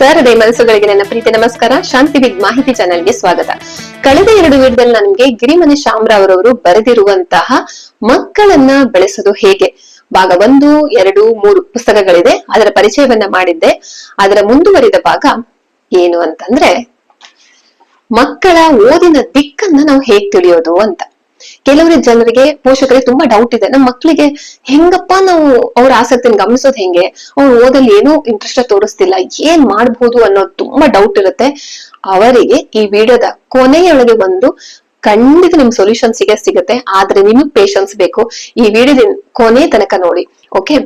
ಸರದೆ ಮನಸ್ಸುಗಳಿಗೆ ನನ್ನ ಪ್ರೀತಿ ನಮಸ್ಕಾರ. ಶಾಂತಿ ಬಿಗ್ ಮಾಹಿತಿ ಚಾನೆಲ್ಗೆ ಸ್ವಾಗತ. ಕಳೆದ ಎರಡು ವಿಡಿಯೋದಲ್ಲಿ ನನಗೆ ಗಿರಿಮನೆ ಶಾಮರಾವ್ರವರು ಬರೆದಿರುವಂತಹ ಮಕ್ಕಳನ್ನ ಬೆಳೆಸೋದು ಹೇಗೆ? ಭಾಗ ಒಂದು, ಎರಡು, ಮೂರು ಪುಸ್ತಕಗಳಿದೆ. ಅದರ ಪರಿಚಯವನ್ನ ಮಾಡಿದ್ದೆ. ಅದರ ಮುಂದುವರಿದ ಭಾಗ ಏನು ಅಂತಂದ್ರೆ ಮಕ್ಕಳ ಓದಿನ ದಿಕ್ಕನ್ನ ನಾವು ಹೇಗ್ ತಿಳಿಯೋದು ಅಂತ. ಕೆಲವರು ಜನರಿಗೆ ಪೋಷಕರಿಗೆ ತುಂಬಾ ಡೌಟ್ ಇದೆ. ನಮ್ಮ ಮಕ್ಕಳಿಗೆ ಹೆಂಗಪ್ಪ ನಾವು ಅವ್ರ ಆಸಕ್ತಿನ ಗಮನಿಸೋದು ಹೆಂಗೆ? ಅವ್ರು ಓದಲ್ಲಿ ಏನೂ ಇಂಟ್ರೆಸ್ಟ್ ತೋರಿಸ್ತಿಲ್ಲ. ಏನ್ ಮಾಡ್ಬೋದು ಅನ್ನೋದು ತುಂಬಾ ಡೌಟ್ ಇರುತ್ತೆ. ಅವರಿಗೆ ಈ ವಿಡಿಯೋದ ಕೊನೆಯೊಳಗೆ ಬಂದು ಖಂಡಿತ ನಿಮ್ ಸೊಲ್ಯೂಷನ್ ಸಿಗೇ ಸಿಗುತ್ತೆ. ಆದ್ರೆ ನಿಮಗ್ ಪೇಶನ್ಸ್ ಬೇಕು. ಈ ವಿಡಿಯೋದ ಕೊನೆ ತನಕ ನೋಡಿ. ಓಕೆ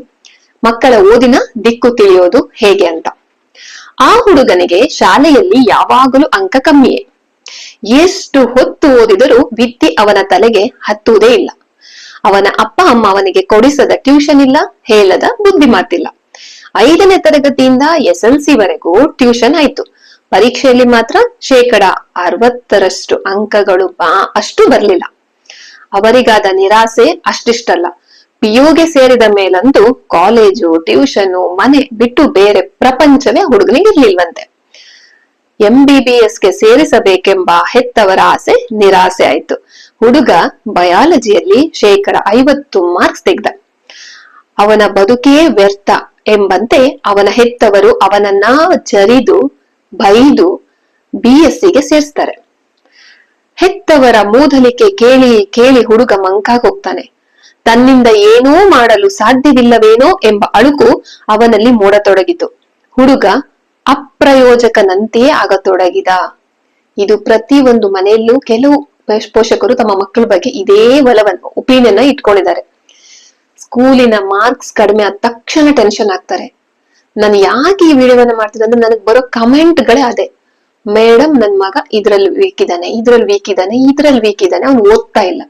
ಮಕ್ಕಳ ಓದಿನ ದಿಕ್ಕು ತಿಳಿಯೋದು ಹೇಗೆ ಅಂತ. ಆ ಹುಡುಗನಿಗೆ ಶಾಲೆಯಲ್ಲಿ ಯಾವಾಗಲೂ ಅಂಕ ಕಮ್ಮಿಯೇ. ಎಷ್ಟು ಹೊತ್ತು ಓದಿದರೂ ವಿದ್ಯೆ ಅವನ ತಲೆಗೆ ಹತ್ತುವುದೇ ಇಲ್ಲ. ಅವನ ಅಪ್ಪ ಅಮ್ಮ ಅವನಿಗೆ ಕೊಡಿಸದ ಟ್ಯೂಷನ್ ಇಲ್ಲ, ಹೇಳದ ಬುದ್ಧಿ ಮಾತಿಲ್ಲ ಐದನೇ ತರಗತಿಯಿಂದ ಎಸ್ ಎಲ್ ಸಿ ವರೆಗೂ ಟ್ಯೂಷನ್ ಆಯ್ತು. ಪರೀಕ್ಷೆಯಲ್ಲಿ ಮಾತ್ರ ಶೇಕಡ ಅರವತ್ತರಷ್ಟು ಅಂಕಗಳು ಬಾ, ಅಷ್ಟು ಬರ್ಲಿಲ್ಲ. ಅವರಿಗಾದ ನಿರಾಸೆ ಅಷ್ಟಿಷ್ಟಲ್ಲ. ಪಿಯುಗೆ ಸೇರಿದ ಮೇಲಂತೂ ಕಾಲೇಜು ಟ್ಯೂಷನು ಮನೆ ಬಿಟ್ಟು ಬೇರೆ ಪ್ರಪಂಚವೇ ಹುಡುಗನಿಗೆ ಇರ್ಲಿಲ್ವಂತೆ ಎಂಬಿಬಿಎಸ್ಗೆ ಸೇರಿಸಬೇಕೆಂಬ ಹೆತ್ತವರ ಆಸೆ, ನಿರಾಸೆ ಆಯ್ತು. ಹುಡುಗ ಬಯಾಲಜಿಯಲ್ಲಿ ಶೇಕಡ ಐವತ್ತು ಮಾರ್ಕ್ಸ್ ತೆಗೆದ. ಅವನ ಬದುಕಿಯೇ ವ್ಯರ್ಥ ಎಂಬಂತೆ ಅವನ ಹೆತ್ತವರು ಅವನನ್ನ ಜರಿದು, ಬೈದು ಬಿಎಸ್ಸಿಗೆ ಎಸ್ ಸಿಗೆ ಸೇರಿಸ್ತಾರೆ. ಹೆತ್ತವರ ಮೂದಲಿಕೆ ಕೇಳಿ ಕೇಳಿ ಹುಡುಗ ಮಂಕಾಗೋಗ್ತಾನೆ. ತನ್ನಿಂದ ಏನೂ ಮಾಡಲು ಸಾಧ್ಯವಿಲ್ಲವೇನೋ ಎಂಬ ಅಳುಕು ಅವನಲ್ಲಿ ಮೂಡತೊಡಗಿತು. ಹುಡುಗ ಅಪ್ರಯೋಜಕನಂತೆಯೇ ಆಗತೊಡಗಿದ. ಇದು ಪ್ರತಿ ಒಂದು ಮನೆಯಲ್ಲೂ ಕೆಲವು ಪೋಷ್- ಪೋಷಕರು ತಮ್ಮ ಮಕ್ಕಳ ಬಗ್ಗೆ ಇದೇ ಒಲವನ್ನು ಒಪಿನಿಯನ್ ಇಟ್ಕೊಂಡಿದ್ದಾರೆ. ಸ್ಕೂಲಿನ ಮಾರ್ಕ್ಸ್ ಕಡಿಮೆ ಆದ ತಕ್ಷಣ ಟೆನ್ಷನ್ ಆಗ್ತಾರೆ. ನಾನು ಯಾಕೆ ಈ ವಿಡಿಯೋವನ್ನ ಮಾಡ್ತಿದ್ದೆ ಅಂದ್ರೆ ನನಗೆ ಬರೋ ಕಮೆಂಟ್ ಗಳೇ ಅದೇ. ಮೇಡಮ್ ನನ್ ಮಗ ಇದ್ರಲ್ಲಿ ವೀಕ್ ಇದ್ದಾನೆ ಇದ್ರಲ್ಲಿ ವೀಕ್ ಇದ್ದಾನೆ ಇದ್ರಲ್ಲಿ ವೀಕ್ ಇದ್ದಾನೆ ಅವ್ನು ಓದ್ತಾ ಇಲ್ಲ.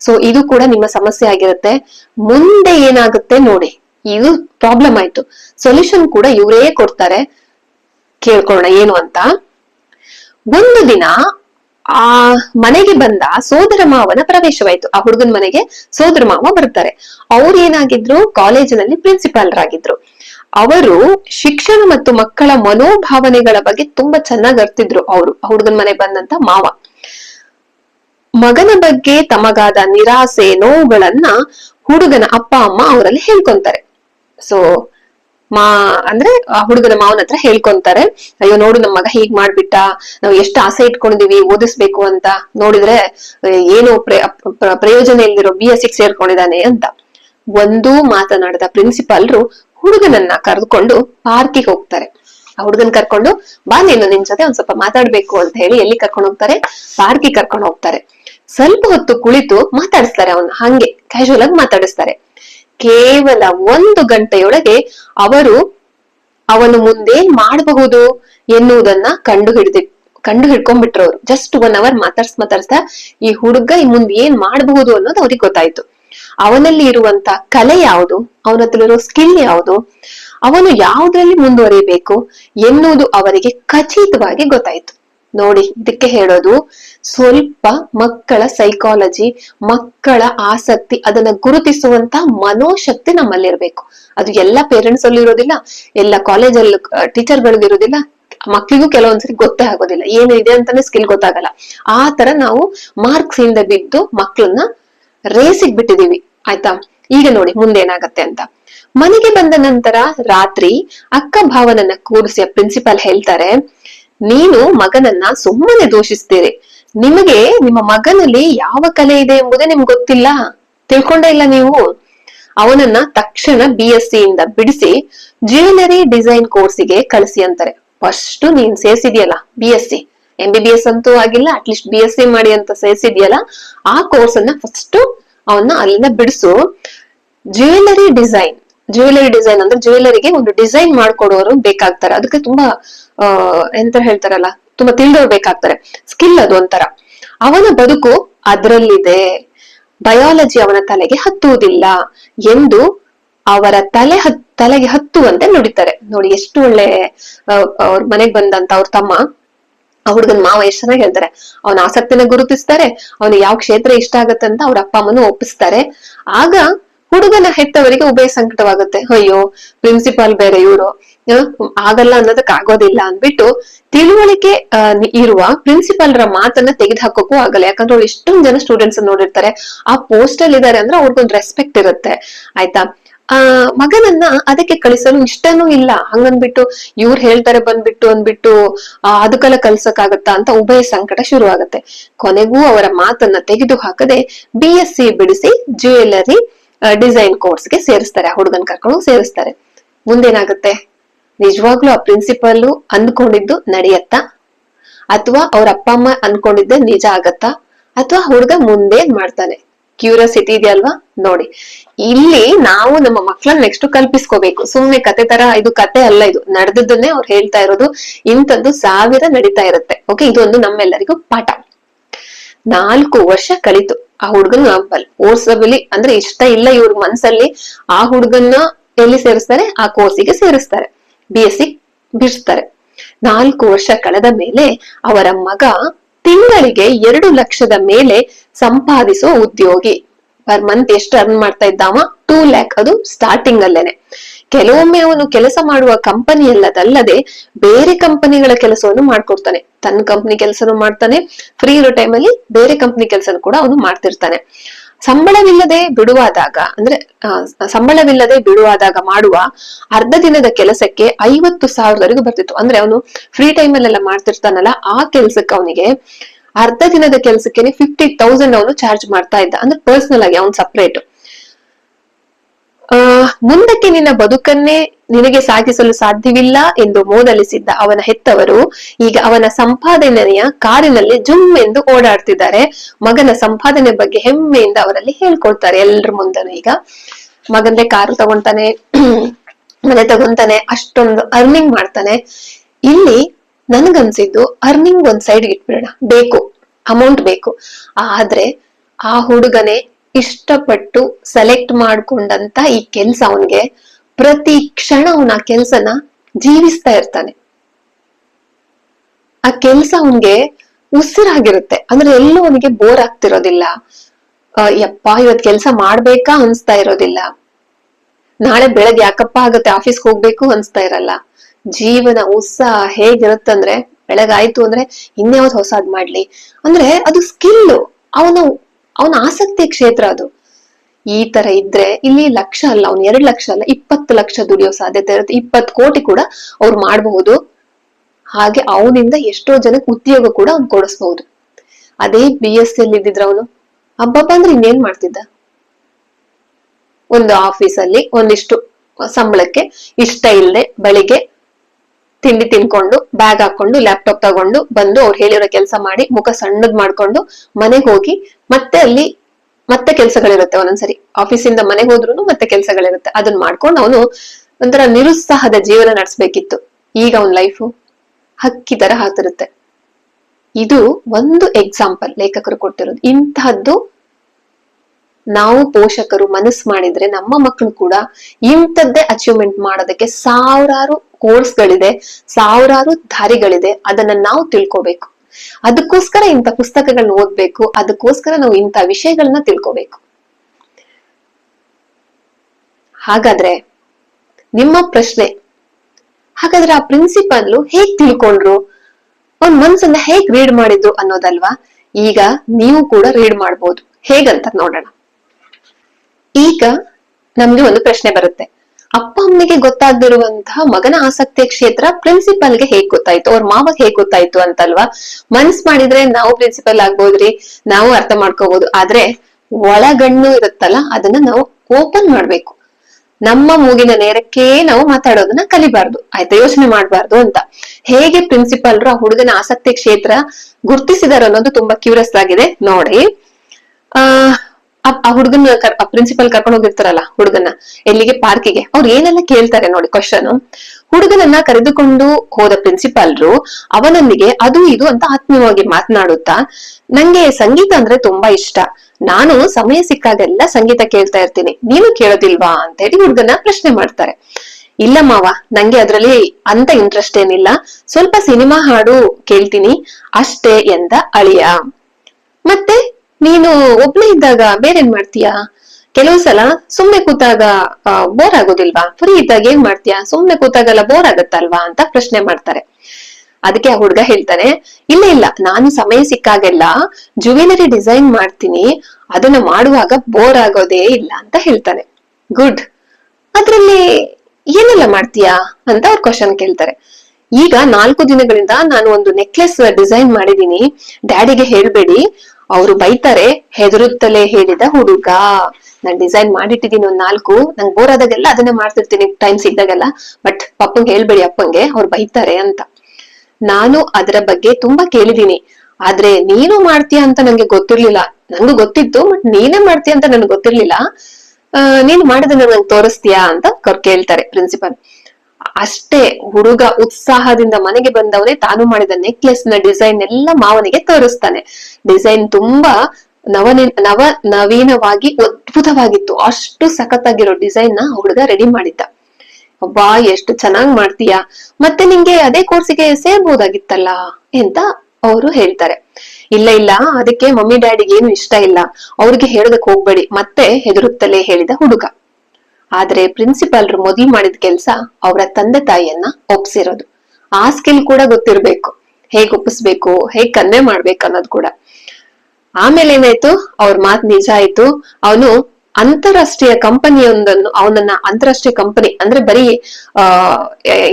ಸೊ, ಇದು ಕೂಡ ನಿಮ್ಮ ಸಮಸ್ಯೆ ಆಗಿರುತ್ತೆ. ಮುಂದೆ ಏನಾಗುತ್ತೆ ನೋಡಿ. ಇದು ಪ್ರಾಬ್ಲಮ್ ಆಯ್ತು. ಸೊಲ್ಯೂಷನ್ ಕೂಡ ಇವರೇ ಕೊಡ್ತಾರೆ. ಕೇಳ್ಕೊಳ್ಳೋಣ ಏನು ಅಂತ? ಒಂದು ದಿನ ಆ ಮನೆಗೆ ಬಂದ ಸೋದರ ಮಾವನ ಪ್ರವೇಶವಾಯ್ತು. ಆ ಹುಡುಗನ ಮನೆಗೆ ಸೋದರ ಮಾವ ಬರ್ತಾರೆ ಅವ್ರು ಏನಾಗಿದ್ರು? ಕಾಲೇಜಿನಲ್ಲಿ ಪ್ರಿನ್ಸಿಪಾಲರಾಗಿದ್ರು. ಅವರು ಶಿಕ್ಷಣ ಮತ್ತು ಮಕ್ಕಳ ಮನೋಭಾವನೆಗಳ ಬಗ್ಗೆ ತುಂಬಾ ಚೆನ್ನಾಗಿ ಅರ್ತಿದ್ರು ಅವರು. ಹುಡುಗನ ಮನೆ ಬಂದಂತ ಮಾವ. ಮಗನ ಬಗ್ಗೆ ತಮಗಾದ ನಿರಾಸೆ, ನೋವುಗಳನ್ನ ಹುಡುಗನ ಅಪ್ಪ, ಅಮ್ಮ ಅವರಲ್ಲಿ ಹೇಳ್ಕೊಂತಾರೆ. ಸೊ ಮಾ ಅಂದ್ರೆ ಆ ಹುಡುಗನ ಮಾವನ ಹತ್ರ ಹೇಳ್ಕೊಂತಾರೆ, ಅಯ್ಯೋ ನೋಡು ನಮ್ಮ ಮಗ ಹೀಗ್ ಮಾಡ್ಬಿಟ್ಟ, ನಾವು ಎಷ್ಟು ಆಸೆ ಇಟ್ಕೊಂಡಿದೀವಿ, ಓದಿಸ್ಬೇಕು ಅಂತ ನೋಡಿದ್ರೆ ಏನು ಪ್ರಯೋಜನ ಇಲ್ದಿರೋ ಬಿ ಎಸ್ ಸೇರ್ಕೊಂಡಿದ್ದಾನೆ ಅಂತ. ಒಂದೂ ಮಾತನಾಡದ ಪ್ರಿನ್ಸಿಪಾಲ್ರು ಹುಡುಗನನ್ನ ಕರೆದುಕೊಂಡು ಪಾರ್ಕಿಗೆ ಹೋಗ್ತಾರೆ. ಆ ಹುಡುಗನ್ ಕರ್ಕೊಂಡು, ಬಾ ನೀನು ನಿನ್ ಜೊತೆ ಒಂದ್ ಸ್ವಲ್ಪ ಮಾತಾಡ್ಬೇಕು ಅಂತ ಹೇಳಿ ಎಲ್ಲಿ ಕರ್ಕೊಂಡು ಹೋಗ್ತಾರೆ? ಪಾರ್ಕಿಗೆ ಕರ್ಕೊಂಡು ಹೋಗ್ತಾರೆ. ಸ್ವಲ್ಪ ಹೊತ್ತು ಕುಳಿತು ಮಾತಾಡಿಸ್ತಾರೆ ಅವನ್ನ ಹಂಗೆ ಕ್ಯಾಶುವಲ್ ಆಗಿ ಮಾತಾಡಿಸ್ತಾರೆ. ಕೇವಲ ಒಂದು ಗಂಟೆಯೊಳಗೆ ಅವರು ಅವನು ಮುಂದೆ ಮಾಡಬಹುದು ಎನ್ನುವುದನ್ನ ಕಂಡು ಹಿಡಿದಿ ಕಂಡು ಹಿಡ್ಕೊಂಡ್ಬಿಟ್ರು ಅವ್ರು ಜಸ್ಟ್ ಒನ್ ಅವರ್ ಮಾತಾಡ್ಸ್ ಮಾತಾಡ್ಸ್ತಾ ಈ ಹುಡುಗ ಈ ಮುಂದೆ ಏನ್ ಮಾಡಬಹುದು ಅನ್ನೋದು ಅವ್ರಿಗೆ ಗೊತ್ತಾಯ್ತು. ಅವನಲ್ಲಿ ಇರುವಂತ ಕಲೆ ಯಾವುದು? ಅವನ ಸ್ಕಿಲ್ ಯಾವುದು? ಅವನು ಯಾವ್ದ್ರಲ್ಲಿ ಮುಂದುವರಿಬೇಕು ಎನ್ನುವುದು ಅವರಿಗೆ ಖಚಿತವಾಗಿ ಗೊತ್ತಾಯ್ತು. ನೋಡಿ, ಇದಕ್ಕೆ ಹೇಳೋದು, ಸ್ವಲ್ಪ ಮಕ್ಕಳ ಸೈಕಾಲಜಿ ಮಕ್ಕಳ ಆಸಕ್ತಿ, ಅದನ್ನ ಗುರುತಿಸುವಂತ ಮನೋಶಕ್ತಿ ನಮ್ಮಲ್ಲಿರ್ಬೇಕು. ಅದು ಎಲ್ಲ ಪೇರೆಂಟ್ಸ್ ಅಲ್ಲಿ ಇರೋದಿಲ್ಲ, ಎಲ್ಲ ಕಾಲೇಜಲ್ಲಿ ಟೀಚರ್ ಇರೋದಿಲ್ಲ ಮಕ್ಕಳಿಗೂ ಕೆಲವೊಂದ್ಸರಿ ಗೊತ್ತೇ ಆಗೋದಿಲ್ಲ. ಏನು ಇದೆ ಅಂತಾನೆ ಸ್ಕಿಲ್ ಗೊತ್ತಾಗಲ್ಲ. ಆ ತರ ನಾವು ಮಾರ್ಕ್ಸ್ ಇಂದ ಬಿದ್ದು ಮಕ್ಕಳನ್ನ ರೇಸಿಗೆ ಬಿಟ್ಟಿದೀವಿ. ಆಯ್ತಾ? ಈಗ ನೋಡಿ, ಮುಂದೆ ಏನಾಗತ್ತೆ ಅಂತ. ಮನೆಗೆ ಬಂದ ನಂತರ ರಾತ್ರಿ ಅಕ್ಕ ಭಾವನನ್ನ ಕೂರಿಸಿ ಪ್ರಿನ್ಸಿಪಾಲ್ ಹೇಳ್ತಾರೆ ನೀನು ಮಗನನ್ನ ಸುಮ್ಮನೆ ದೂಷಿಸ್ತೀರಿ. ನಿಮಗೆ ನಿಮ್ಮ ಮಗನಲ್ಲಿ ಯಾವ ಕಲೆ ಇದೆ ಎಂಬುದೇ ನಿಮ್ಗೆ ಗೊತ್ತಿಲ್ಲ? ತಿಳ್ಕೊಂಡೇ ಇಲ್ಲ ನೀವು? ಅವನನ್ನ ತಕ್ಷಣ ಬಿ ಎಸ್ ಸಿ ಇಂದ ಬಿಡಿಸಿ ಜ್ಯುವೆಲರಿ ಡಿಸೈನ್ ಕೋರ್ಸಿಗೆ ಕಳಿಸಿ ಅಂತಾರೆ. ಫಸ್ಟ್ ನೀನ್ ಸೇರ್ಸಿದ್ಯಲ್ಲ B S C M B B S ಅಂತೂ ಆಗಿಲ್ಲ ಅಟ್ಲೀಸ್ಟ್ ಬಿ ಎಸ್ ಸಿ ಮಾಡಿ ಅಂತ ಸೇರ್ಸಿದ್ಯಲ್ಲ, ಆ ಕೋರ್ಸ್ ಅನ್ನ ಫಸ್ಟ್ ಅವನ್ನ ಅಲ್ಲಿಂದ ಬಿಡಿಸು. ಜ್ಯುವೆಲರಿ ಡಿಸೈನ್ ಜ್ಯುವೆಲರಿ ಡಿಸೈನ್ ಅಂದ್ರೆ ಜ್ಯುವೆಲರಿಗೆ ಒಂದು ಡಿಸೈನ್ ಮಾಡ್ಕೊಡೋರು ಬೇಕಾಗ್ತಾರೆ. ಅದಕ್ಕೆ ತುಂಬಾ ಅಹ್ ಎಂತ ಹೇಳ್ತಾರಲ್ಲ, ತುಂಬಾ ತಿಳಿದವ್ರು ಬೇಕಾಗ್ತಾರೆ. ಸ್ಕಿಲ್ ಅದು ಒಂಥರ. ಅವನ ಬದುಕು ಅದರಲ್ಲಿದೆ. ಬಯಾಲಜಿ ಅವನ ತಲೆಗೆ ಹತ್ತುವುದಿಲ್ಲ ಎಂದು ಅವರ ತಲೆ ಹತ್, ತಲೆಗೆ ಹತ್ತುವಂತೆ ನುಡಿತಾರೆ. ನೋಡಿ, ಎಷ್ಟು ಒಳ್ಳೆ ಅವ್ರ ಮನೆಗೆ ಬಂದಂತ ಅವ್ರ ತಮ್ಮ, ಆ ಹುಡುಗನ್ ಮಾವ ಎಷ್ಟು ಚೆನ್ನಾಗಿ ಹೇಳ್ತಾರೆ. ಅವನ ಆಸಕ್ತಿನ ಗುರುತಿಸ್ತಾರೆ, ಅವನಿಗೆ ಯಾವ ಕ್ಷೇತ್ರ ಇಷ್ಟ ಆಗತ್ತೆ ಅಂತ ಅವ್ರ ಅಪ್ಪ ಅಮ್ಮನೂ ಒಪ್ಪಿಸ್ತಾರೆ. ಆಗ ಹುಡುಗನ ಹೆತ್ತವರಿಗೆ ಉಭಯ ಸಂಕಟವಾಗುತ್ತೆ. ಅಯ್ಯೋ ಪ್ರಿನ್ಸಿಪಾಲ್ ಬೇರೆ ಇವರು. ಆಗಲ್ಲ ಅನ್ನೋದಕ್ಕೆ ಆಗೋದಿಲ್ಲ ಅಂದ್ಬಿಟ್ಟು ತಿಳುವಳಿಕೆ ಇರುವ ಪ್ರಿನ್ಸಿಪಾಲ್ರ ಮಾತನ್ನ ತೆಗೆದುಹಾಕೋಕ್ಕೂ ಆಗಲ್ಲ. ಯಾಕಂದ್ರೆ ಅವ್ರು ಎಷ್ಟೊಂದ್ ಜನ ಸ್ಟೂಡೆಂಟ್ಸ್ ನೋಡಿರ್ತಾರೆ. ಆ ಪೋಸ್ಟ್ ಅಲ್ಲಿ ಇದಾರೆ ಅಂದ್ರೆ ಅವ್ರಿಗೊಂದು ರೆಸ್ಪೆಕ್ಟ್ ಇರುತ್ತೆ. ಆಯ್ತಾ? ಆ ಮಗನನ್ನ ಅದಕ್ಕೆ ಕಳಿಸಲು ಇಷ್ಟನೂ ಇಲ್ಲ. ಹಂಗನ್ಬಿಟ್ಟು ಇವ್ರು ಹೇಳ್ತಾರೆ ಬಂದ್ಬಿಟ್ಟು ಅಂದ್ಬಿಟ್ಟು ಆ, ಅದಕ್ಕೆಲ್ಲ ಕಲ್ಸಕ್ಕಾಗತ್ತಾ ಅಂತ ಉಭಯ ಸಂಕಟ ಶುರುವಾಗುತ್ತೆ. ಕೊನೆಗೂ ಅವರ ಮಾತನ್ನ ತೆಗೆದು ಹಾಕದೆ ಬಿ ಎಸ್ ಸಿ ಬಿಡಿಸಿ ಜ್ಯುವೆಲರಿ ಡಿಸೈನ್ ಕೋರ್ಸ್ಗೆ ಸೇರಿಸ್ತಾರೆ, ಆ ಹುಡುಗನ್ ಕರ್ಕೊಂಡು ಸೇರಿಸ್ತಾರೆ. ಮುಂದೇನಾಗುತ್ತೆ? ನಿಜವಾಗ್ಲೂ ಆ ಪ್ರಿನ್ಸಿಪಲ್ ಅಂದ್ಕೊಂಡಿದ್ದು ನಡೆಯತ್ತಾ? ಅಥವಾ ಅವ್ರ ಅಪ್ಪ ಅಮ್ಮ ಅನ್ಕೊಂಡಿದ್ದೆ ನಿಜ ಆಗತ್ತಾ? ಅಥವಾ ಹುಡುಗ ಮುಂದೆ ಮಾಡ್ತಾನೆ? ಕ್ಯೂರಿಯಾಸಿಟಿ ಇದೆಯಲ್ವಾ ನೋಡಿ. ಇಲ್ಲಿ ನಾವು ನಮ್ಮ ಮಕ್ಕಳನ್ನ ನೆಕ್ಸ್ಟ್ ಕಲ್ಪಿಸ್ಕೋಬೇಕು. ಸುಮ್ನೆ ಕತೆ ತರ, ಇದು ಕತೆ ಅಲ್ಲ ಇದು. ನಡೆದದ್ದನ್ನೇ ಅವ್ರು ಹೇಳ್ತಾ ಇರೋದು, ಇಂಥದ್ದು ಸಾವಿರ ನಡೀತಾ ಇರುತ್ತೆ. ಓಕೆ ಇದೊಂದು ನಮ್ಮೆಲ್ಲರಿಗೂ ಪಾಠ. ನಾಲ್ಕು ವರ್ಷ ಕಲಿತು ಆ ಹುಡುಗನ ಓರ್ಸಬಲಿ ಅಂದ್ರೆ ಇಷ್ಟ ಇಲ್ಲ ಇವ್ರ ಮನ್ಸಲ್ಲಿ ಆ ಹುಡುಗನ್ನ ಎಲ್ಲಿ ಸೇರಿಸ್ತಾರೆ? ಆ ಕೋರ್ಸಿಗೆ ಸೇರಿಸ್ತಾರೆ. ಬಿ ಎಸ್ ಸಿ ಬಿಡಿಸ್ತಾರೆ. ನಾಲ್ಕು ವರ್ಷ ಕಳೆದ ಮೇಲೆ ಅವರ ಮಗ ತಿಂಗಳಿಗೆ ಎರಡು ಲಕ್ಷದ ಮೇಲೆ ಸಂಪಾದಿಸುವ ಉದ್ಯೋಗಿ. ಪರ್ ಮಂತ್ ಎಷ್ಟು ಅರ್ನ್ ಮಾಡ್ತಾ ಇದ್ದಾವ? ಟೂ ಲ್ಯಾಕ್ ಅದು ಸ್ಟಾರ್ಟಿಂಗ್ ಅಲ್ಲೇನೆ. ಕೆಲವೊಮ್ಮೆ ಅವನು ಕೆಲಸ ಮಾಡುವ ಕಂಪನಿಯಲ್ಲದಲ್ಲದೆ ಬೇರೆ ಕಂಪನಿಗಳ ಕೆಲಸವನ್ನು ಮಾಡ್ಕೊಡ್ತಾನೆ. ತನ್ನ ಕಂಪನಿ ಕೆಲಸನೂ ಮಾಡ್ತಾನೆ. ಫ್ರೀ ಇರೋ ಟೈಮಲ್ಲಿ ಬೇರೆ ಕಂಪನಿ ಕೆಲಸನೂ ಕೂಡ ಅವನು ಮಾಡ್ತಿರ್ತಾನೆ. ಸಂಬಳವಿಲ್ಲದೆ ಬಿಡುವಾದಾಗ, ಅಂದ್ರೆ ಸಂಬಳವಿಲ್ಲದೆ ಬಿಡುವಾದಾಗ ಮಾಡುವ ಅರ್ಧ ದಿನದ ಕೆಲಸಕ್ಕೆ ಐವತ್ತು ಸಾವಿರದವರೆಗೂ ಬರ್ತಿತ್ತು. ಅಂದ್ರೆ ಅವನು ಫ್ರೀ ಟೈಮ್ ಅಲ್ಲೆಲ್ಲ ಮಾಡ್ತಿರ್ತಾನಲ್ಲ, ಆ ಕೆಲ್ಸಕ್ಕೆ ಅವನಿಗೆ ಅರ್ಧ ದಿನದ ಕೆಲಸಕ್ಕೆ ಫಿಫ್ಟಿ ತೌಸಂಡ್ ಅವನು ಚಾರ್ಜ್ ಮಾಡ್ತಾ ಇದ್ದ. ಅಂದ್ರೆ ಪರ್ಸನಲ್ ಆಗಿ ಅವ್ನು ಸಪ್ರೇಟ್ ಆ, ಮುಂದಕ್ಕೆ ನಿನ್ನ ಬದುಕನ್ನೇ ನಿನಗೆ ಸಾಗಿಸಲು ಸಾಧ್ಯವಿಲ್ಲ ಎಂದು ಮೋದಲಿಸಿದ್ದ ಅವನ ಹೆತ್ತವರು, ಈಗ ಅವನ ಸಂಪಾದನೆಯ ಕಾರಿನಲ್ಲಿ ಜುಮ್ ಎಂದು ಓಡಾಡ್ತಿದ್ದಾರೆ. ಮಗನ ಸಂಪಾದನೆ ಬಗ್ಗೆ ಹೆಮ್ಮೆಯಿಂದ ಅವರಲ್ಲಿ ಹೇಳ್ಕೊಳ್ತಾರೆ ಎಲ್ರ ಮುಂದೆನೂ ಈಗ. ಮಗಂದೇ ಕಾರು ತಗೊಂತಾನೆ, ಮನೆ ತಗೊಂತಾನೆ, ಅಷ್ಟೊಂದು ಅರ್ನಿಂಗ್ ಮಾಡ್ತಾನೆ. ಇಲ್ಲಿ ನನ್ಗನ್ಸಿದ್ದು ಅರ್ನಿಂಗ್ ಒಂದ್ ಸೈಡ್ ಇಟ್ಬಿಡೋಣ. ಬೇಕು ಅಮೌಂಟ್ ಬೇಕು. ಆದ್ರೆ ಆ ಹುಡುಗನೇ ಇಷ್ಟಪಟ್ಟು ಸೆಲೆಕ್ಟ್ ಮಾಡ್ಕೊಂಡಂತ ಈ ಕೆಲ್ಸ ಅವನ್ಗೆ ಪ್ರತಿ ಕ್ಷಣ ಅವನ ಆ ಕೆಲ್ಸನ ಜೀವಿಸ್ತಾ ಇರ್ತಾನೆ. ಆ ಕೆಲ್ಸ ಅವನ್ಗೆ ಉಸಿರಾಗಿರುತ್ತೆ. ಅಂದ್ರೆ ಎಲ್ಲೂ ಅವನಿಗೆ ಬೋರ್ ಆಗ್ತಿರೋದಿಲ್ಲ. ಯಪ್ಪ, ಇವತ್ ಕೆಲ್ಸ ಮಾಡ್ಬೇಕಾ ಅನ್ಸ್ತಾ ಇರೋದಿಲ್ಲ. ನಾಳೆ ಬೆಳಗ್ಗೆ ಯಾಕಪ್ಪ ಆಗುತ್ತೆ ಆಫೀಸ್ಗೆ ಹೋಗ್ಬೇಕು ಅನ್ಸ್ತಾ ಇರಲ್ಲ. ಜೀವನ ಉತ್ಸಾಹ ಹೇಗಿರುತ್ತಂದ್ರೆ, ಬೆಳಗಾಯ್ತು ಅಂದ್ರೆ ಇನ್ಯಾವ್ದು ಹೊಸಾದ್ ಮಾಡ್ಲಿ. ಅಂದ್ರೆ ಅದು ಸ್ಕಿಲ್ ಅವನ ಅವನ ಆಸಕ್ತಿ ಕ್ಷೇತ್ರ ಅದು. ಈ ತರ ಇದ್ರೆ ಇಲ್ಲಿ ಲಕ್ಷ ಅಲ್ಲ, ಅವ್ನು ಎರಡ್ ಲಕ್ಷ ಅಲ್ಲ, ಇಪ್ಪತ್ತು ಲಕ್ಷ ದುಡಿಯೋ ಸಾಧ್ಯತೆ ಇರುತ್ತೆ. ಇಪ್ಪತ್ತು ಕೋಟಿ ಕೂಡ ಅವ್ರು ಮಾಡಬಹುದು. ಹಾಗೆ ಅವನಿಂದ ಎಷ್ಟೋ ಜನಕ್ಕೆ ಉದ್ಯೋಗ ಕೂಡ ಅವ್ನು ಕೊಡಿಸ್ಬಹುದು. ಅದೇ ಬಿ ಎಸ್ ಎಲ್ ಇದ್ದಿದ್ರ ಅವನು ಹಬ್ಬಬ್ಬ ಅಂದ್ರೆ ಇನ್ನೇನ್ ಮಾಡ್ತಿದ್ದ? ಒಂದು ಆಫೀಸಲ್ಲಿ ಒಂದಿಷ್ಟು ಸಂಬಳಕ್ಕೆ ಇಷ್ಟ ಇಲ್ಲದೆ ಬೆಳಿಗ್ಗೆ ತಿಂಡಿ ತಿನ್ಕೊಂಡು ಬ್ಯಾಗ್ ಹಾಕೊಂಡು ಲ್ಯಾಪ್ಟಾಪ್ ತಗೊಂಡು, ಬಂದು ಅವ್ರು ಹೇಳಿರೋ ಕೆಲಸ ಮಾಡಿ, ಮುಖ ಸಣ್ಣದ್ ಮಾಡ್ಕೊಂಡು ಮನೆಗೆ ಹೋಗಿ ಮತ್ತೆ ಅಲ್ಲಿ ಮತ್ತೆ ಕೆಲಸಗಳಿರುತ್ತೆ ಒಂದೊಂದ್ಸರಿ. ಆಫೀಸಿಂದ ಮನೆಗೆ ಹೋದ್ರು ಮತ್ತೆ ಕೆಲಸಗಳಿರುತ್ತೆ. ಅದನ್ನ ಮಾಡ್ಕೊಂಡು ಅವನು ಒಂಥರ ನಿರುತ್ಸಾಹದ ಜೀವನ ನಡೆಸ್ಬೇಕಿತ್ತು. ಈಗ ಅವನ್ ಲೈಫು ಹಕ್ಕಿ ತರ ಹಾತಿರುತ್ತೆ ಇದು ಒಂದು ಎಕ್ಸಾಂಪಲ್ ಲೇಖಕರು ಕೊಟ್ಟಿರೋದು. ಇಂತಹದ್ದು ನಾವು ಪೋಷಕರು ಮನಸ್ಸು ಮಾಡಿದ್ರೆ ನಮ್ಮ ಮಕ್ಕಳು ಕೂಡ ಇಂಥದ್ದೇ ಅಚೀವ್ಮೆಂಟ್ ಮಾಡೋದಕ್ಕೆ ಸಾವಿರಾರು ಕೋರ್ಸ್ಗಳಿದೆ, ಸಾವಿರಾರು ದಾರಿಗಳಿದೆ, ಅದನ್ನ ನಾವು ತಿಳ್ಕೋಬೇಕು. ಅದಕ್ಕೋಸ್ಕರ ಇಂಥ ಪುಸ್ತಕಗಳನ್ನ ಓದ್ಬೇಕು, ಅದಕ್ಕೋಸ್ಕರ ನಾವು ಇಂಥ ವಿಷಯಗಳನ್ನ ತಿಳ್ಕೋಬೇಕು. ಹಾಗಾದ್ರೆ ನಿಮ್ಮ ಪ್ರಶ್ನೆ, ಹಾಗಾದ್ರೆ ಆ ಪ್ರಿನ್ಸಿಪಲ್ ಹೇಗ್ ತಿಳ್ಕೊಂಡ್ರು? ಅವ್ರ ಮನ್ಸನ್ನ ಹೇಗ್ ರೀಡ್ ಮಾಡಿದ್ರು ಅನ್ನೋದಲ್ವಾ? ಈಗ ನೀವು ಕೂಡ ರೀಡ್ ಮಾಡ್ಬೋದು. ಹೇಗಂತ ನೋಡೋಣ. ಈಗ ನಮ್ಗೆ ಒಂದು ಪ್ರಶ್ನೆ ಬರುತ್ತೆ. ಅಪ್ಪ ಅಮ್ಮನಿಗೆ ಗೊತ್ತಾಗದಿರುವಂತಹ ಮಗನ ಆಸಕ್ತಿಯ ಕ್ಷೇತ್ರ ಪ್ರಿನ್ಸಿಪಲ್ಗೆ ಹೇಗ್ ಗೊತ್ತಾಯ್ತು? ಅವ್ರ ಮಾವ ಹೇಗ್ ಗೊತ್ತಾಯ್ತು ಅಂತಲ್ವಾ? ಮನ್ಸ್ ಮಾಡಿದ್ರೆ ನಾವು ಪ್ರಿನ್ಸಿಪಲ್ ಆಗ್ಬೋದ್ರಿ, ನಾವು ಅರ್ಥ ಮಾಡ್ಕೋಬಹುದು ಆದ್ರೆ ಒಳಗಣ್ಣು ಇರುತ್ತಲ್ಲ, ಅದನ್ನ ನಾವು ಓಪನ್ ಮಾಡ್ಬೇಕು. ನಮ್ಮ ಮೂಗಿನ ನೇರಕ್ಕೆ ನಾವು ಮಾತಾಡೋದನ್ನ ಕಲಿಬಾರ್ದು. ಆಯ್ತಾ? ಯೋಚನೆ ಮಾಡಬಾರ್ದು ಅಂತ. ಹೇಗೆ ಪ್ರಿನ್ಸಿಪಲ್ರು ಆ ಹುಡುಗನ ಆಸಕ್ತಿ ಕ್ಷೇತ್ರ ಗುರ್ತಿಸಿದಾರೆ ಅನ್ನೋದು ತುಂಬಾ ಕ್ಯೂರಿಯಸ್ ಆಗಿದೆ. ನೋಡಿ, ಆ ಆ- ಹುಡುಗನ ಪ್ರಿನ್ಸಿಪಲ್ ಕರ್ಕೊಂಡು ಹೋಗಿರ್ತಾರಲ್ಲ ಹುಡುಗನ ಎಲ್ಲಿಗೆ ಪಾರ್ಕಿಗೆ ಅವ್ರು ಏನೆಲ್ಲ ಕೇಳ್ತಾರೆ ನೋಡಿ ಕ್ವಶನ್ ಹುಡುಗನನ್ನ ಕರೆದುಕೊಂಡು ಹೋದ ಪ್ರಿನ್ಸಿಪಾಲ್ರು ಅವನೊಂದಿಗೆ ಅದು ಇದು ಅಂತ ಆತ್ಮೀಯವಾಗಿ ಮಾತನಾಡುತ್ತಾ, ನಂಗೆ ಸಂಗೀತ ಅಂದ್ರೆ ತುಂಬಾ ಇಷ್ಟ. ನಾನು ಸಮಯ ಸಿಕ್ಕಾಗೆಲ್ಲ ಸಂಗೀತ ಕೇಳ್ತಾ ಇರ್ತೀನಿ. ನೀನು ಕೇಳೋದಿಲ್ವಾ? ಅಂತ ಹೇಳಿ ಹುಡುಗನ ಪ್ರಶ್ನೆ ಮಾಡ್ತಾರೆ. ಇಲ್ಲ ಮಾವ, ನಂಗೆ ಅದ್ರಲ್ಲಿ ಅಂತ ಇಂಟ್ರೆಸ್ಟ್ ಏನಿಲ್ಲ. ಸ್ವಲ್ಪ ಸಿನಿಮಾ ಹಾಡು ಕೇಳ್ತೀನಿ. ಅಷ್ಟೇ ಎಂದ ಅಳಿಯ. ಮತ್ತೆ ನೀನು ಒಬ್ಳೆ ಇದ್ದಾಗ ಬೇರೇನ್ ಮಾಡ್ತೀಯಾ? ಕೆಲವು ಸಲ ಸುಮ್ನೆ ಕೂತಾಗ ಬೋರ್ ಆಗೋದಿಲ್ವಾ? ಫ್ರೀ ಇದ್ದಾಗ ಏನ್ ಮಾಡ್ತೀಯಾ? ಸುಮ್ನೆ ಕೂತಾಗೆಲ್ಲ ಬೋರ್ ಆಗತ್ತಲ್ವಾ ಅಂತ ಪ್ರಶ್ನೆ ಮಾಡ್ತಾರೆ. ಅದಕ್ಕೆ ಆ ಹುಡ್ಗ ಹೇಳ್ತಾನೆ, ಇಲ್ಲ ಇಲ್ಲ, ನಾನು ಸಮಯ ಸಿಕ್ಕಾಗೆಲ್ಲ ಜುವೆಲರಿ ಡಿಸೈನ್ ಮಾಡ್ತೀನಿ. ಅದನ್ನ ಮಾಡುವಾಗ ಬೋರ್ ಆಗೋದೇ ಇಲ್ಲ ಅಂತ ಹೇಳ್ತಾನೆ. ಗುಡ್ ಅದ್ರಲ್ಲಿ ಏನೆಲ್ಲ ಮಾಡ್ತೀಯಾ ಅಂತ ಅವ್ರ ಕ್ವಶನ್ ಕೇಳ್ತಾರೆ. ಈಗ ನಾಲ್ಕು ದಿನಗಳಿಂದ ನಾನು ಒಂದು ನೆಕ್ಲೆಸ್ ಡಿಸೈನ್ ಮಾಡಿದೀನಿ ಡ್ಯಾಡಿಗೆ ಹೇಳ್ಬೇಡಿ ಅವರು ಬೈತಾರೆ, ಹೆದರುತ್ತಲೇ ಹೇಳಿದ ಹುಡುಗ. ನಾನ್ ಡಿಸೈನ್ ಮಾಡಿಟ್ಟಿದ್ದೀನಿ ಒಂದ್ ನಾಲ್ಕು, ನಂಗೆ ಬೋರ್ ಆದಾಗೆಲ್ಲ ಅದನ್ನೇ ಮಾಡ್ತಿರ್ತೀನಿ ಟೈಮ್ ಸಿಕ್ದಾಗೆಲ್ಲ ಬಟ್ ಪಪ್ಪಂಗೆ ಹೇಳ್ಬೇಡಿ ಅಪ್ಪಂಗೆ, ಅವ್ರು ಬೈತಾರೆ ಅಂತ. ನಾನು ಅದರ ಬಗ್ಗೆ ತುಂಬಾ ಕೇಳಿದೀನಿ ಆದ್ರೆ ನೀನು ಮಾಡ್ತೀಯ ಅಂತ ನಂಗೆ ಗೊತ್ತಿರ್ಲಿಲ್ಲ. ನಂಗೂ ಗೊತ್ತಿತ್ತು ಬಟ್ ನೀನೇ ಮಾಡ್ತೀಯ ಅಂತ ನನ್ಗೆ ಗೊತ್ತಿರ್ಲಿಲ್ಲ. ನೀನು ಮಾಡಿದ್ರೆ ನಂಗೆ ತೋರಿಸ್ತೀಯಾ ಅಂತ ಅವ್ರು ಕೇಳ್ತಾರೆ ಪ್ರಿನ್ಸಿಪಲ್ ಅಷ್ಟೇ ಹುಡುಗ ಉತ್ಸಾಹದಿಂದ ಮನೆಗೆ ಬಂದವನೇ ತಾನು ಮಾಡಿದ ನೆಕ್ಲೆಸ್ನ ಡಿಸೈನ್ ಎಲ್ಲ ಮಾವನಿಗೆ ತೋರಿಸ್ತಾನೆ. ಡಿಸೈನ್ ತುಂಬಾ ನವನಿ, ನವ, ನವೀನವಾಗಿ ಅದ್ಭುತವಾಗಿತ್ತು. ಅಷ್ಟು ಸಖತ್ತಾಗಿರೋ ಡಿಸೈನ್ನ ಹುಡುಗ ರೆಡಿ ಮಾಡಿದ್ದ. ಅಬ್ಬಾ, ಎಷ್ಟು ಚೆನ್ನಾಗ್ ಮಾಡ್ತೀಯಾ? ಮತ್ತೆ ನಿಂಗೆ ಅದೇ ಕೋರ್ಸಿಗೆ ಸೇರ್ಬೋದಾಗಿತ್ತಲ್ಲ? ಅಂತ ಅವರು ಹೇಳ್ತಾರೆ. ಇಲ್ಲ ಇಲ್ಲ, ಅದಕ್ಕೆ ಮಮ್ಮಿ ಡ್ಯಾಡಿಗೆ ಏನು ಇಷ್ಟ ಇಲ್ಲ. ಅವ್ರಿಗೆ ಹೇಳೋದಕ್ ಹೋಗ್ಬೇಡಿ. ಮತ್ತೆ ಹೆದರುತ್ತಲೇ ಹೇಳಿದ ಹುಡುಗ. ಆದ್ರೆ ಪ್ರಿನ್ಸಿಪಾಲ್ರು ಮೊದಲು ಮಾಡಿದ ಕೆಲಸ ಅವರ ತಂದೆ ತಾಯಿಯನ್ನ ಒಪ್ಸಿರೋದು. ಆ ಸ್ಕಿಲ್ ಕೂಡ ಗೊತ್ತಿರ್ಬೇಕು. ಹೇಗ್ ಒಪ್ಪಿಸ್ಬೇಕು, ಹೇಗ್ ಕನ್ವೆ ಮಾಡ್ಬೇಕು ಅನ್ನೋದು ಕೂಡ. ಆಮೇಲೆ ಏನಾಯ್ತು? ಅವ್ರ ಮಾತ್ ನಿಜ ಆಯ್ತು. ಅವನು ಅಂತಾರಾಷ್ಟ್ರೀಯ ಕಂಪನಿಯೊಂದನ್ನು, ಅವನನ್ನ ಅಂತಾರಾಷ್ಟ್ರೀಯ ಕಂಪನಿ ಅಂದ್ರೆ ಬರೀ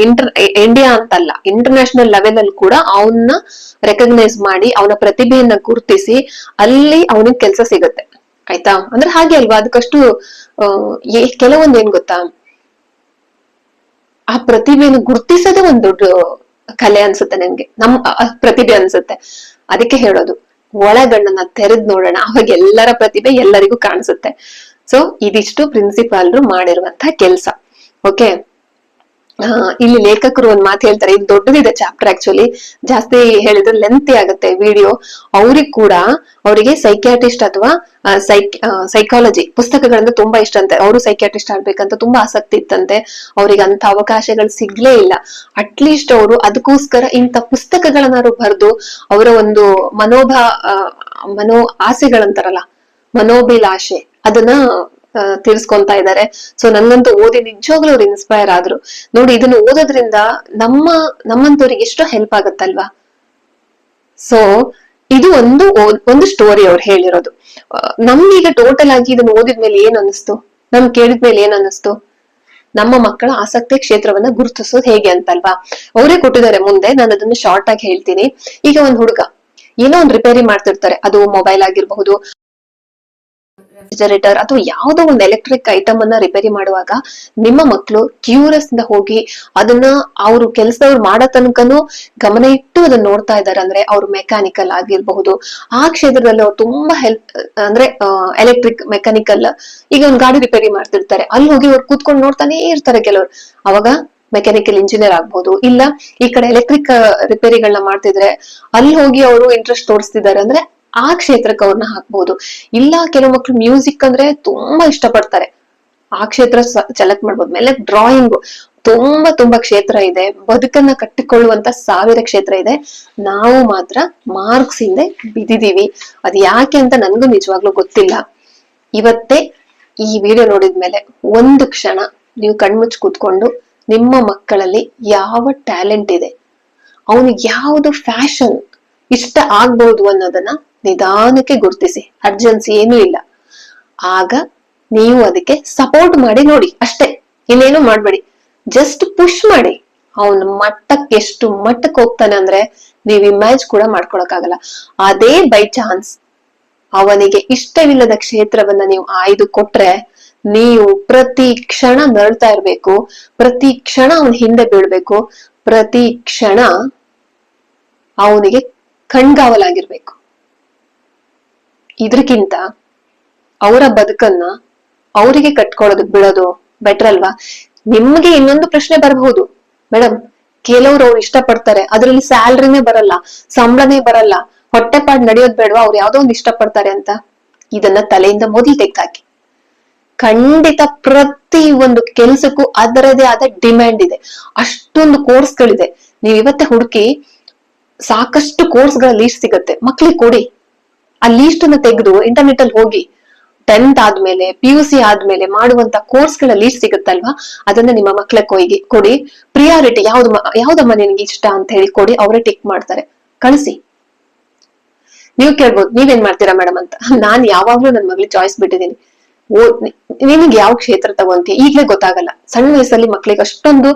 ಇಂಟರ್ ಇಂಡಿಯಾ ಅಂತಲ್ಲ ಇಂಟರ್ನ್ಯಾಷನಲ್ ಲೆವೆಲ್ ಅಲ್ಲಿ ಕೂಡ ಅವನ್ನ ರೆಕಗ್ನೈಸ್ ಮಾಡಿ, ಅವನ ಪ್ರತಿಭೆಯನ್ನ ಗುರುತಿಸಿ, ಅಲ್ಲಿ ಅವನಿಗೆ ಕೆಲಸ ಸಿಗುತ್ತೆ. ಆಯ್ತಾ? ಅಂದ್ರೆ ಹಾಗೆ ಅಲ್ವಾ? ಅದಕ್ಕಷ್ಟು ಕೆಲವೊಂದ್ ಏನ್ ಗೊತ್ತಾ? ಆ ಪ್ರತಿಭೆಯನ್ನು ಗುರ್ತಿಸೋದೇ ಒಂದ್ ದೊಡ್ಡ ಕಲೆ ಅನ್ಸುತ್ತೆ ನನ್ಗೆ. ನಮ್ ಪ್ರತಿಭೆ ಅನ್ಸುತ್ತೆ. ಅದಕ್ಕೆ ಹೇಳೋದು, ಒಳಗಣ್ಣನ್ನ ತೆರೆದ್ ನೋಡೋಣ. ಅವಾಗ ಎಲ್ಲರ ಪ್ರತಿಭೆ ಎಲ್ಲರಿಗೂ ಕಾಣಿಸುತ್ತೆ. ಸೊ ಇದಿಷ್ಟು ಪ್ರಿನ್ಸಿಪಾಲ್ರು ಮಾಡಿರುವಂತಹ ಕೆಲ್ಸ. ಓಕೆ ಇಲ್ಲಿ ಲೇಖಕರು ಒಂದ್ ಮಾತು ಹೇಳ್ತಾರೆ, ಇದು ದೊಡ್ಡದಿದೆ ಚಾಪ್ಟರ್ ಆಕ್ಚುಲಿ ಜಾಸ್ತಿ ಹೇಳಿದ್ರೆ ಲೆಂತಿ ಆಗುತ್ತೆ ವಿಡಿಯೋ ಅವ್ರಿಗೆ ಕೂಡ ಅವರಿಗೆ ಸೈಕ್ಯಾಟಿಸ್ಟ್ ಅಥವಾ ಸೈಕ್ ಸೈಕಾಲಜಿ ಪುಸ್ತಕಗಳಂದ್ರೆ ತುಂಬಾ ಇಷ್ಟ ಅಂತೆ. ಅವರು ಸೈಕ್ಯಾಟಿಸ್ಟ್ ಆಗ್ಬೇಕಂತ ತುಂಬಾ ಆಸಕ್ತಿ ಇತ್ತಂತೆ. ಅವ್ರಿಗೆ ಅಂತ ಅವಕಾಶಗಳು ಸಿಗ್ಲೇ ಇಲ್ಲ. ಅಟ್ಲೀಸ್ಟ್ ಅವರು ಅದಕ್ಕೋಸ್ಕರ ಇಂಥ ಪುಸ್ತಕಗಳನ್ನಾರು ಬರೆದು ಅವರ ಒಂದು ಮನೋಭಾ ಮನೋ ಆಸೆಗಳಂತಾರಲ್ಲ ಮನೋಭಿಲಾಷೆ ಅದನ್ನ ಆ, ತೀರ್ಸ್ಕೊಂತಾ ಇದ್ದಾರೆ. ಸೊ ನನ್ಗಂತೂ ಓದಿ ನಿಜವಾಗ್ಲೂ ಅವ್ರು ಇನ್ಸ್ಪೈರ್ ಆದ್ರು. ನೋಡಿ ಇದನ್ನ ಓದೋದ್ರಿಂದ ನಮ್ಮ ನಮ್ಮಂತವ್ರಿಗೆ ಎಷ್ಟು ಹೆಲ್ಪ್ ಆಗತ್ತಲ್ವಾ? ಸೊ ಇದು ಒಂದು ಒಂದು ಸ್ಟೋರಿ ಅವ್ರು ಹೇಳಿರೋದು. ನಮ್ಗೀಗ ಟೋಟಲ್ ಆಗಿ ಇದನ್ನ ಓದಿದ್ಮೇಲೆ ಏನ್ ಅನಿಸ್ತು ನಮ್ ಕೇಳಿದ್ಮೇಲೆ ಏನ್ ಅನಿಸ್ತು ನಮ್ಮ ಮಕ್ಕಳ ಆಸಕ್ತಿ ಕ್ಷೇತ್ರವನ್ನ ಗುರುತಿಸೋದು ಹೇಗೆ ಅಂತಲ್ವಾ? ಅವರೇ ಕೊಟ್ಟಿದ್ದಾರೆ ಮುಂದೆ ನಾನು ಅದನ್ನ ಶಾರ್ಟ್ ಆಗಿ ಹೇಳ್ತೀನಿ. ಈಗ ಒಂದ್ ಹುಡುಗ ಏನೋ ಒಂದ್ ರಿಪೇರಿ ಮಾಡ್ತಿರ್ತಾರೆ. ಅದು ಮೊಬೈಲ್ ಆಗಿರಬಹುದು ರೆಫ್ರಿಜರೇಟರ್ ಅಥವಾ ಯಾವುದೋ ಒಂದು ಎಲೆಕ್ಟ್ರಿಕ್ ಐಟಮ್ ಅನ್ನ ರಿಪೇರಿ ಮಾಡುವಾಗ ನಿಮ್ಮ ಮಕ್ಕಳು ಕ್ಯೂರಿಯಸ್ ಇಂದ ಹೋಗಿ ಅದನ್ನ ಅವರು ಕೆಲಸದವ್ರು ಮಾಡೋ ತನಕನೂ ಗಮನ ಇಟ್ಟು ಅದನ್ನ ನೋಡ್ತಾ ಇದ್ದಾರೆ. ಅಂದ್ರೆ ಅವ್ರು ಮೆಕ್ಯಾನಿಕಲ್ ಆಗಿರ್ಬಹುದು. ಆ ಕ್ಷೇತ್ರದಲ್ಲಿ ಅವ್ರು ತುಂಬಾ ಹೆಲ್ಪ್ ಅಂದ್ರೆ ಎಲೆಕ್ಟ್ರಿಕ್ ಮೆಕ್ಯಾನಿಕಲ್ ಈಗ ಒಂದು ಗಾಡಿ ರಿಪೇರಿ ಮಾಡ್ತಿರ್ತಾರೆ. ಅಲ್ಲಿ ಹೋಗಿ ಅವ್ರು ಕೂತ್ಕೊಂಡು ನೋಡ್ತಾನೆ ಇರ್ತಾರೆ ಕೆಲವರು. ಅವಾಗ ಮೆಕ್ಯಾನಿಕಲ್ ಇಂಜಿನಿಯರ್ ಆಗ್ಬಹುದು ಇಲ್ಲ ಈ ಕಡೆ ಎಲೆಕ್ಟ್ರಿಕ್ ರಿಪೇರಿಗಳನ್ನ ಮಾಡ್ತಿದ್ರೆ ಅಲ್ಲಿ ಹೋಗಿ ಅವರು ಇಂಟ್ರೆಸ್ಟ್ ತೋರಿಸ್ತಿದ್ದಾರೆ. ಅಂದ್ರೆ ಆ ಕ್ಷೇತ್ರಕ್ಕೆ ಅವ್ರನ್ನ ಹಾಕ್ಬಹುದು ಇಲ್ಲ, ಕೆಲವು ಮಕ್ಳು ಮ್ಯೂಸಿಕ್ ಅಂದ್ರೆ ತುಂಬಾ ಇಷ್ಟಪಡ್ತಾರೆ. ಆ ಕ್ಷೇತ್ರ ಸೆಲೆಕ್ಟ್ ಮಾಡ್ಬೋದು. ಮೇಲೆ ಡ್ರಾಯಿಂಗ್ ತುಂಬಾ ತುಂಬಾ ಕ್ಷೇತ್ರ ಇದೆ. ಬದುಕನ್ನ ಕಟ್ಟಿಕೊಳ್ಳುವಂತ ಸಾವಿರ ಕ್ಷೇತ್ರ ಇದೆ. ನಾವು ಮಾತ್ರ ಮಾರ್ಕ್ಸ್ ಹಿಂದೆ ಬಿದ್ದಿದೀವಿ ಅದ್ ಯಾಕೆ ಅಂತ ನನ್ಗೂ ನಿಜವಾಗ್ಲೂ ಗೊತ್ತಿಲ್ಲ. ಇವತ್ತೇ ಈ ವಿಡಿಯೋ ನೋಡಿದ್ಮೇಲೆ ಒಂದು ಕ್ಷಣ ನೀವು ಕಣ್ಮುಚ್ಚಿ ಕೂತ್ಕೊಂಡು ನಿಮ್ಮ ಮಕ್ಕಳಲ್ಲಿ ಯಾವ ಟ್ಯಾಲೆಂಟ್ ಇದೆ? ಅವನಿಗೆ ಯಾವುದು ಫ್ಯಾಷನ್ ಇಷ್ಟ ಆಗ್ಬಹುದು ಅನ್ನೋದನ್ನ ನಿಧಾನಕ್ಕೆ ಗುರುತಿಸಿ. ಅರ್ಜೆನ್ಸಿ ಏನೂ ಇಲ್ಲ. ಆಗ ನೀವು ಅದಕ್ಕೆ ಸಪೋರ್ಟ್ ಮಾಡಿ ನೋಡಿ. ಅಷ್ಟೇ. ಇನ್ನೇನು ಮಾಡ್ಬೇಡಿ. ಜಸ್ಟ್ ಪುಷ್ ಮಾಡಿ. ಅವನ ಮಟ್ಟಕ್ಕೆ ಎಷ್ಟು ಮಟ್ಟಕ್ಕೆ ಹೋಗ್ತಾನೆ ಅಂದ್ರೆ ನೀವು ಇಮ್ಯಾಜ್ ಕೂಡ ಮಾಡ್ಕೊಳಕ್ಕಾಗಲ್ಲ. ಅದೇ ಬೈ ಚಾನ್ಸ್ ಅವನಿಗೆ ಇಷ್ಟವಿಲ್ಲದ ಕ್ಷೇತ್ರವನ್ನ ನೀವು ಆಯ್ದು ಕೊಟ್ರೆ ನೀವು ಪ್ರತಿ ಕ್ಷಣ ನರಳ್ತಾ ಇರ್ಬೇಕು. ಪ್ರತಿ ಕ್ಷಣ ಅವನ ಹಿಂದೆ ಬೀಳ್ಬೇಕು. ಪ್ರತಿ ಕ್ಷಣ ಅವನಿಗೆ ಕಣ್ಗಾವಲಾಗಿರ್ಬೇಕು. ಇದ್ರಕ್ಕಿಂತ ಅವರ ಬದುಕನ್ನ ಅವರಿಗೆ ಕಟ್ಕೊಳ್ಳೋದು, ಬಿಡೋದು ಬೆಟರ್ ಅಲ್ವಾ? ನಿಮ್ಗೆ ಇನ್ನೊಂದು ಪ್ರಶ್ನೆ ಬರಬಹುದು. ಮೇಡಮ್ ಕೆಲವ್ರು ಅವ್ರು ಇಷ್ಟಪಡ್ತಾರೆ, ಅದ್ರಲ್ಲಿ ಸ್ಯಾಲ್ರಿನೇ ಬರಲ್ಲ, ಸಂಬಳನೇ ಬರಲ್ಲ, ಹೊಟ್ಟೆಪಾಡ್ ನಡೆಯೋದ್ ಬೇಡವಾ? ಅವ್ರು ಯಾವ್ದೋ ಒಂದು ಇಷ್ಟಪಡ್ತಾರೆ ಅಂತ. ಇದನ್ನ ತಲೆಯಿಂದ ಮೊದಲು ತೆಗ್ದಾಕಿ. ಖಂಡಿತ ಪ್ರತಿ ಒಂದು ಕೆಲ್ಸಕ್ಕೂ ಅದರದೇ ಆದ ಡಿಮ್ಯಾಂಡ್ ಇದೆ. ಅಷ್ಟೊಂದು ಕೋರ್ಸ್ಗಳಿದೆ ನೀವ್ ಇವತ್ತೇ ಹುಡುಕಿ ಸಾಕಷ್ಟು ಕೋರ್ಸ್ಗಳ ಲೀಸ್ಟ್ ಸಿಗತ್ತೆ. ಮಕ್ಳಿಗೆ ಕೊಡಿ. ಆ ಲೀಸ್ಟ್ ಅನ್ನ ತೆಗೆದು ಇಂಟರ್ನೆಟ್ ಅಲ್ಲಿ ಹೋಗಿ ಟೆಂತ್ ಆದ್ಮೇಲೆ ಪಿ ಯು ಸಿ ಆದ್ಮೇಲೆ ಮಾಡುವಂತ ಕೋರ್ಸ್ಗಳ ಲೀಸ್ಟ್ ಸಿಗುತ್ತಲ್ವಾ? ಅದನ್ನ ನಿಮ್ಮ ಮಕ್ಕಳ ಕೊಯ್ಗೆ, ಕೊಡಿ. ಪ್ರಿಯಾರಿಟಿ ಯಾವ್ದು ಯಾವ್ದು ಯಾವ್ದಮ್ಮ ನಿನ್ಗೆ ಇಷ್ಟ ಅಂತ ಹೇಳಿ ಕೊಡಿ, ಅವರೇ ಟಿಕ್ ಮಾಡ್ತಾರೆ. ಕಳಿಸಿ. ನೀವು ಕೇಳ್ಬೋದು, ನೀವೇನ್ ಮಾಡ್ತೀರಾ ಮೇಡಮ್ ಅಂತ? ನಾನ್ ಯಾವಾಗ್ಲೂ ನನ್ ಮಗಳಿಗೆ ಚಾಯ್ಸ್ ಬಿಟ್ಟಿದ್ದೀನಿ ನಿನಗೆ ಯಾವ ಕ್ಷೇತ್ರ ತಗೊಂತಿ? ಈಗ್ಲೇ ಗೊತ್ತಾಗಲ್ಲ. ಸಣ್ಣ ವಯಸ್ಸಲ್ಲಿ ಮಕ್ಳಿಗೆ ಅಷ್ಟೊಂದು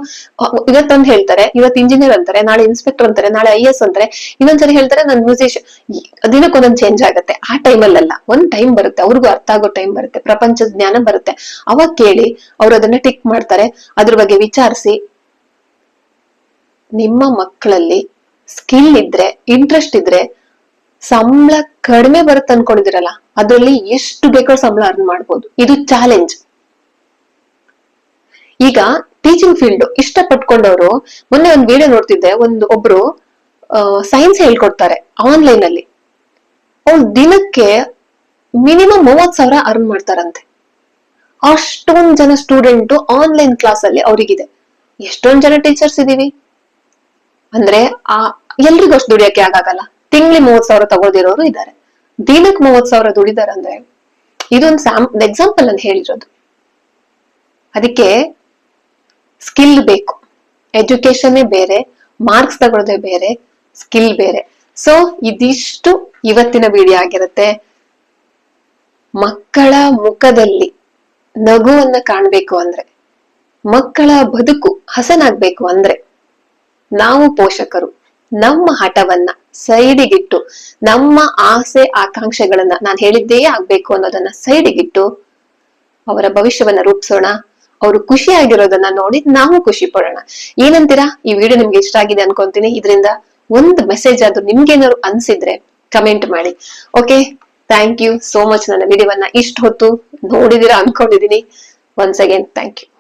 ಇವತ್ತೊಂದು ಹೇಳ್ತಾರೆ, ಇವತ್ತು ಇಂಜಿನಿಯರ್ ಅಂತಾರೆ, ನಾಳೆ ಇನ್ಸ್ಪೆಕ್ಟರ್ ಅಂತಾರೆ, ನಾಳೆ ಐ ಎಸ್ ಅಂತಾರೆ, ಇನ್ನೊಂದ್ಸರಿ ಹೇಳ್ತಾರೆ ನನ್ ಮ್ಯೂಸಿಷ್ ದಿನಕ್ಕೊಂದೊಂದು ಚೇಂಜ್ ಆಗುತ್ತೆ. ಆ ಟೈಮಲ್ಲೆಲ್ಲ ಒಂದ್ ಟೈಮ್ ಬರುತ್ತೆ. ಅವ್ರಿಗೂ ಅರ್ಥ ಆಗೋ ಟೈಮ್ ಬರುತ್ತೆ. ಪ್ರಪಂಚದ ಜ್ಞಾನ ಬರುತ್ತೆ. ಅವಾಗ ಕೇಳಿ, ಅವ್ರು ಅದನ್ನ ಟಿಕ್ ಮಾಡ್ತಾರೆ. ಅದ್ರ ಬಗ್ಗೆ ವಿಚಾರಿಸಿ. ನಿಮ್ಮ ಮಕ್ಕಳಲ್ಲಿ ಸ್ಕಿಲ್ ಇದ್ರೆ ಇಂಟ್ರೆಸ್ಟ್ ಇದ್ರೆ, ಸಂಬಳ ಕಡಿಮೆ ಬರುತ್ತೆ ಅನ್ಕೊಂಡಿದಿರಲ್ಲ ಅದ್ರಲ್ಲಿ ಎಷ್ಟು ಬೇಕೋ ಸಂಬಳ ಅರ್ನ್ ಮಾಡ್ಬೋದು. ಇದು ಚಾಲೆಂಜ್ ಈಗ ಟೀಚಿಂಗ್ ಫೀಲ್ಡ್ ಇಷ್ಟ ಪಟ್ಕೊಂಡವರು ಮೊನ್ನೆ ಒಂದು ವಿಡಿಯೋ ನೋಡ್ತಿದ್ದೆ, ಒಂದು ಒಬ್ರು ಸೈನ್ಸ್ ಹೇಳ್ಕೊಡ್ತಾರೆ ಆನ್ಲೈನ್ ಅಲ್ಲಿ. ಅವ್ರು ದಿನಕ್ಕೆ ಮಿನಿಮಮ್ ಮೂವತ್ ಸಾವಿರ ಅರ್ನ್ ಮಾಡ್ತಾರಂತೆ. ಅಷ್ಟೊಂದ್ ಜನ ಸ್ಟೂಡೆಂಟ್ ಆನ್ಲೈನ್ ಕ್ಲಾಸ್ ಅಲ್ಲಿ ಅವರಿಗಿದೆ. ಎಷ್ಟೊಂದ್ ಜನ ಟೀಚರ್ಸ್ ಇದೀವಿ? ಅಂದ್ರೆ, ಆ, ಎಲ್ರಿಗೂ ಅಷ್ಟು ದುಡಿಯಕ್ಕೆ ಆಗಾಗಲ್ಲ. ತಿಂಗ್ಳಿ ಮೂವತ್ ಸಾವಿರ ತಗೊಳ್ದಿರೋರು ಇದ್ದಾರೆ. ದಿನಕ್ ಮೂವತ್ ಸಾವಿರ ದುಡಿದಾರಂದ್ರೆ ಇದೊಂದು ಸ್ಯಾಮ್ ಎಕ್ಸಾಂಪಲ್ ಅಂತ ಹೇಳಿರೋದು. ಅದಕ್ಕೆ ಸ್ಕಿಲ್ ಬೇಕು. ಎಜುಕೇಶನ್ನೇ ಬೇರೆ ಮಾರ್ಕ್ಸ್ ತಗೊಳ್ಳೋದೇ ಬೇರೆ ಸ್ಕಿಲ್ ಬೇರೆ. ಸೊ ಇದಿಷ್ಟು ಇವತ್ತಿನ ವಿಡಿಯೋ ಆಗಿರುತ್ತೆ. ಮಕ್ಕಳ ಮುಖದಲ್ಲಿ ನಗುವನ್ನ ಕಾಣ್ಬೇಕು ಅಂದ್ರೆ, ಮಕ್ಕಳ ಬದುಕು ಹಸನಾಗ್ಬೇಕು ಅಂದ್ರೆ, ನಾವು ಪೋಷಕರು. ನಮ್ಮ ಹಠವನ್ನ, ಸೈಡಿಗಿಟ್ಟು, ನಮ್ಮ ಆಸೆ, ಆಕಾಂಕ್ಷೆಗಳನ್ನ ನಾನು ಹೇಳಿದ್ದೇ ಆಗ್ಬೇಕು ಅನ್ನೋದನ್ನ ಸೈಡಿಗಿಟ್ಟು ಅವರ ಭವಿಷ್ಯವನ್ನ ರೂಪಿಸೋಣ, ಅವರು ಖುಷಿಯಾಗಿರೋದನ್ನ ನೋಡಿ ನಾವು ಖುಷಿ ಪಡೋಣ. ಏನಂತೀರಾ? ಈ ವಿಡಿಯೋ ನಿಮ್ಗೆ ಇಷ್ಟ ಆಗಿದೆ ಅನ್ಕೊಂತೀನಿ. ಇದರಿಂದ ಒಂದು ಮೆಸೇಜ್ ಆದ್ರೂ ನಿಮ್ಗೇನಾದ್ರು ಅನ್ಸಿದ್ರೆ ಕಮೆಂಟ್ ಮಾಡಿ. Okay thank you so much ನನ್ನ ವಿಡಿಯೋವನ್ನ ಇಷ್ಟ ಹೊತ್ತು ನೋಡಿದಿರಾ ಅನ್ಕೊಂಡಿದೀನಿ. Once again thank you